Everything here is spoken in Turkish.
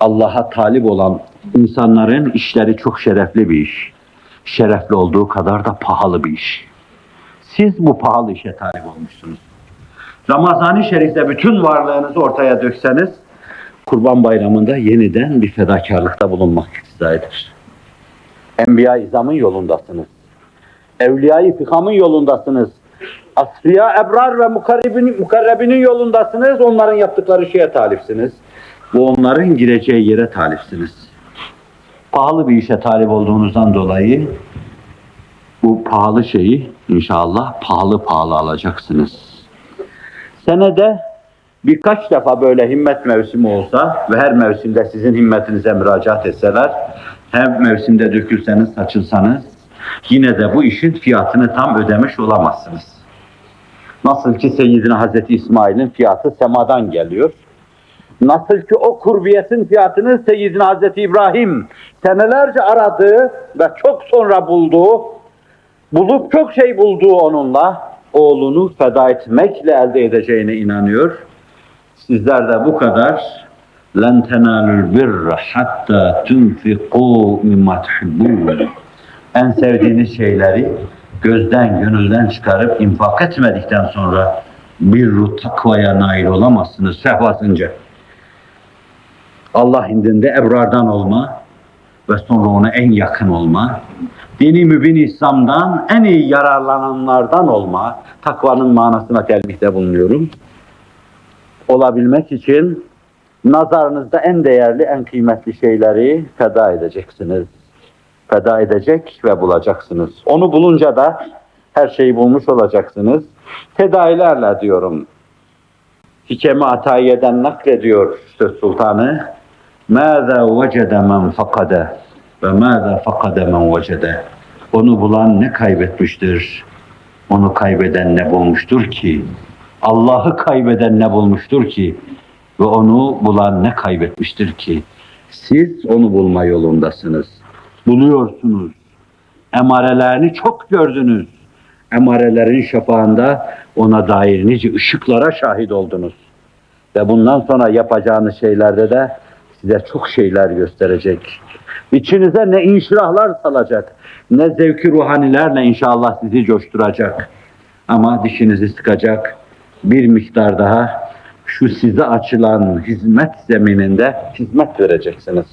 Allah'a talip olan insanların işleri çok şerefli bir iş. Şerefli olduğu kadar da pahalı bir iş. Siz bu pahalı işe talip olmuşsunuz. Ramazan-ı Şerif'te bütün varlığınızı ortaya dökseniz, Kurban Bayramı'nda yeniden bir fedakarlıkta bulunmak istidadır. Enbiya-i İzam'ın yolundasınız. Evliya-i Fikam'ın yolundasınız. Asfiya, Ebrar ve Mukarrebinin, Mukarrebinin yolundasınız. Onların yaptıkları şeye talipsiniz. Bu onların gireceği yere talipsiniz. Pahalı bir işe talip olduğunuzdan dolayı bu pahalı şeyi inşallah pahalı pahalı alacaksınız. Senede birkaç defa böyle himmet mevsimi olsa ve her mevsimde sizin himmetinize müracaat etseler, her mevsimde dökülseniz, saçılsanız yine de bu işin fiyatını tam ödemiş olamazsınız. Nasıl ki Seyyidina Hazreti İsmail'in fiyatı semadan geliyor. Nasıl ki o kurbiyetin fiyatını Seyyidina Hazreti İbrahim senelerce aradığı ve çok sonra bulduğu, bulup çok şey bulduğu onunla oğlunu feda etmekle elde edeceğine inanıyor. Sizler de bu kadar لَنْ تَنَالُوا الْبِرَّ حَتَّى تُنْفِقُوا مِمَّا تُحِبُّونَ En sevdiğiniz şeyleri gözden, gönülden çıkarıp infak etmedikten sonra bir takvaya nail olamazsınız sehvasınca. Allah indinde ebrardan olma ve sonra ona en yakın olma, dini mübin İslam'dan en iyi yararlananlardan olma, takvanın manasına telbihte bulunuyorum. Olabilmek için nazarınızda en değerli, en kıymetli şeyleri feda edeceksiniz. Feda edecek ve bulacaksınız. Onu bulunca da her şeyi bulmuş olacaksınız. Fedailerle diyorum. Hikemi Atayiye'den naklediyor Söz Sultanı. ماذا وجد من فقد ve ماذا فقد men vecede. Onu bulan ne kaybetmiştir? Onu kaybeden ne bulmuştur ki? Allah'ı kaybeden ne bulmuştur ki? Ve onu bulan ne kaybetmiştir ki? Siz onu bulma yolundasınız. Buluyorsunuz. Emarelerini çok gördünüz. Emarelerin şafağında ona dair nice ışıklara şahit oldunuz. Ve bundan sonra yapacağınız şeylerde de size çok şeyler gösterecek. İçinize ne inşirahlar salacak, ne zevki ruhanilerle inşallah sizi coşturacak. Ama dişinizi sıkacak bir miktar daha şu size açılan hizmet zemininde hizmet vereceksiniz.